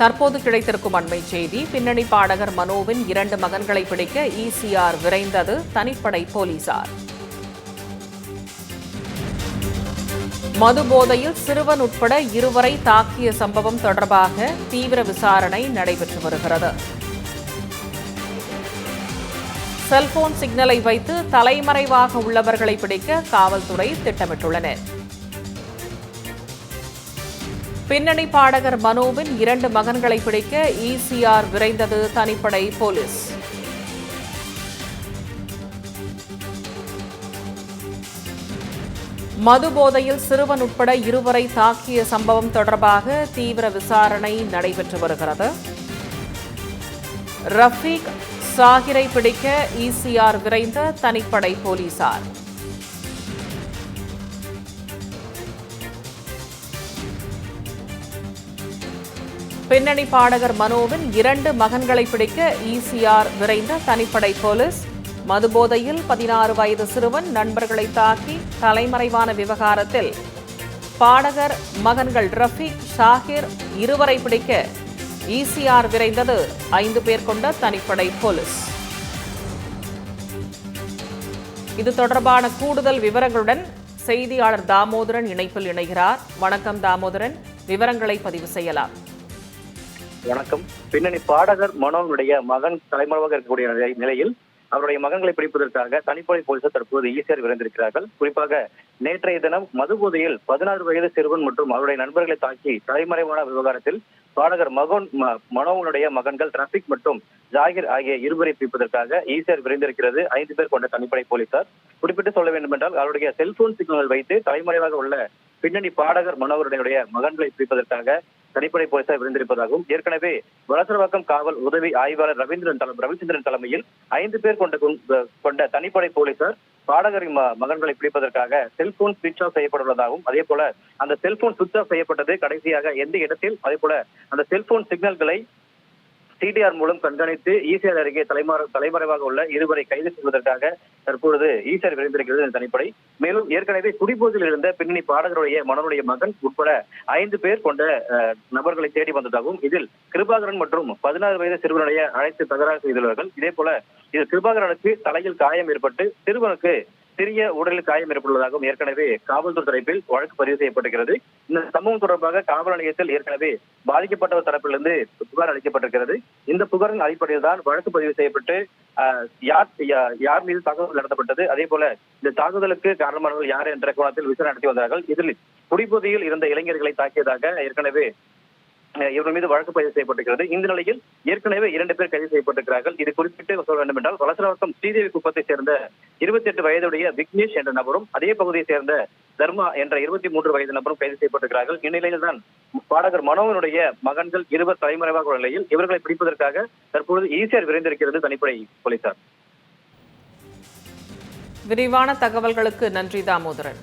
தற்போது கிடைத்திருக்கும் அண்மை செய்தி பின்னணி பாடகர் மனோவின் இரண்டு மகன்களை பிடிக்க இசிஆர் விரைந்தது தனிப்படை போலீசார். மது போதையில் சிறுவன் உட்பட இருவரை தாக்கிய சம்பவம் தொடர்பாக தீவிர விசாரணை நடைபெற்று வருகிறது. செல்போன் சிக்னலை வைத்து தலைமறைவாக உள்ளவர்களை பிடிக்க காவல்துறை திட்டமிட்டுள்ளனர். பின்னணி பாடகர் மனோவின் இரண்டு மகன்களை பிடிக்க இசிஆர் விரைந்தது தனிப்படை போலீஸ். மது போதையில் சிறுவன் உட்பட இருவரை தாக்கிய சம்பவம் தொடர்பாக தீவிர விசாரணை நடைபெற்று வருகிறது. ரஃபீக் சாகிரை பிடிக்க இசிஆர் விரைந்த தனிப்படை போலீசார். பின்னணி பாடகர் மனோவின் இரண்டு மகன்களை பிடிக்க இசிஆர் விரைந்த தனிப்படை போலீஸ். மதுபோதையில் பதினாறு வயது சிறுவன் நண்பர்களை தாக்கி தலைமறைவான விவகாரத்தில். பாடகர் மகன்கள் ரஃபீக் ஷாகிர் இருவரை பிடிக்க இசிஆர் விரைந்தது. ஐந்து பேர் கொண்ட தனிப்படை போலீஸ். இது தொடர்பான கூடுதல் விவரங்களுடன் செய்தியாளர் தாமோதரன் இணைப்பில் இணைகிறார். வணக்கம் தாமோதரன். விவரங்களை பதிவு செய்யலாம். வணக்கம். பின்னணி பாடகர் மனோனுடைய மகன் தலைமறைவாக இருக்கக்கூடிய நிலையில் அவருடைய மகன்களை பிடிப்பதற்காக தனிப்படை போலீசார் தற்போது ஈசிஆர் விரைந்திருக்கிறார்கள். குறிப்பாக நேற்றைய தினம் மதுபோதையில் பதினாறு வயது சிறுவன் மற்றும் அவருடைய நண்பர்களை தாக்கி தலைமறைவான விவகாரத்தில் பாடகர் மகன் ம- மனோவனுடைய மகன்கள் ரஃபிக் மற்றும் ஜாகிர் ஆகிய இருவரை பிடிப்பதற்காக ஈசிஆர் விரைந்திருக்கிறது. ஐந்து பேர் கொண்ட தனிப்படை போலீசார். குறிப்பிட்டு சொல்ல வேண்டும் என்றால் அவருடைய செல்போன் சிக்னல் வைத்து தலைமறைவாக உள்ள பின்னணி பாடகர் மனோவருடைய மகன்களை பிடிப்பதற்காக தனிப்படை போலீசார் விருந்திருப்பதாகவும் ஏற்கனவே வளசரவாக்கம் காவல் உதவி ஆய்வாளர் ரவீந்திரன் தலை ரவிச்சந்திரன் தலைமையில் ஐந்து பேர் கொண்ட கொண்ட தனிப்படை போலீசார் பாடகரின் மகன்களை பிடிப்பதற்காக செல்போன் சுவிட்ச் ஆஃப் செய்யப்பட்டுள்ளதாகவும் அதே போல அந்த செல்போன் சுவிட்ச் ஆஃப் செய்யப்பட்டது கடைசியாக எந்த இடத்தில் அதே போல அந்த செல்போன் சிக்னல்களை சிடிஆர் மூலம் கண்காணித்து ஈசிஆர் அருகே தலைமறை தலைமறைவாக உள்ள இருவரை கைது செய்வதற்காக தற்பொழுது ஈசிஆர் விரைந்திருக்கிறது இந்த தனிப்படை மேலும் ஏற்கனவே குடிபோதையில் இருந்த பின்னணி பாடகருடைய மனனுடைய மகன் உட்பட ஐந்து பேர் கொண்ட நபர்களை தேடி வந்ததாகவும் இதில் கிருபாகரன் மற்றும் பதினாறு வயது சிறுவனுடைய அழைத்து தகராறு செய்துள்ளார்கள் இதே போல இதில் கிருபாகரனுக்கு தலையில் காயம் ஏற்பட்டு சிறுவனுக்கு சிறிய உடலில் காயம் ஏற்பட்டுள்ளதாகவும் ஏற்கனவே காவல்துறை தரப்பில் வழக்கு பதிவு செய்யப்பட்டிருக்கிறது. இந்த சம்பவம் தொடர்பாக காவல் நிலையத்தில் ஏற்கனவே பாதிக்கப்பட்டவர் தரப்பிலிருந்து புகார் அளிக்கப்பட்டிருக்கிறது. இந்த புகாரின் அடிப்படையில் தான் வழக்கு பதிவு செய்யப்பட்டு யார் யார் மீது தாக்குதல் நடத்தப்பட்டது. அதே போல இந்த தாக்குதலுக்கு காரணமானவர்கள் யார் என்ற கோணத்தில் விசாரணை நடத்தி வந்தார்கள். இதில் குடிபோதையில் இருந்த இளைஞர்களை தாக்கியதாக ஏற்கனவே அஹ், இவர்கள் மீது வழக்கு பதிவு செய்யப்பட்டிருக்கிறது. இந்த நிலையில் ஏற்கனவே இரண்டு பேர் கைது செய்யப்பட்டிருக்கிறார்கள். இது குறிப்பிட்டு சொல்ல வேண்டும் என்றால் வலசரவாக்கம் ஸ்ரீதேவி குப்பத்தை சேர்ந்த இருபத்தி எட்டு வயதுடைய விக்னேஷ் என்ற நபரும் அதே பகுதியை சேர்ந்த தர்மா என்ற இருபத்தி மூன்று வயது நபரும் கைது செய்யப்பட்டிருக்கிறார்கள். இந்நிலையில் தான் பாடகர் மனோவனுடைய மகன்கள் இருவர் தலைமறைவாக உள்ள நிலையில் இவர்களை பிடிப்பதற்காக தற்பொழுது ஈசிஆர் விரைந்திருக்கிறது தனிப்படை போலீசார். விரிவான தகவல்களுக்கு நன்றி தாமோதரன்.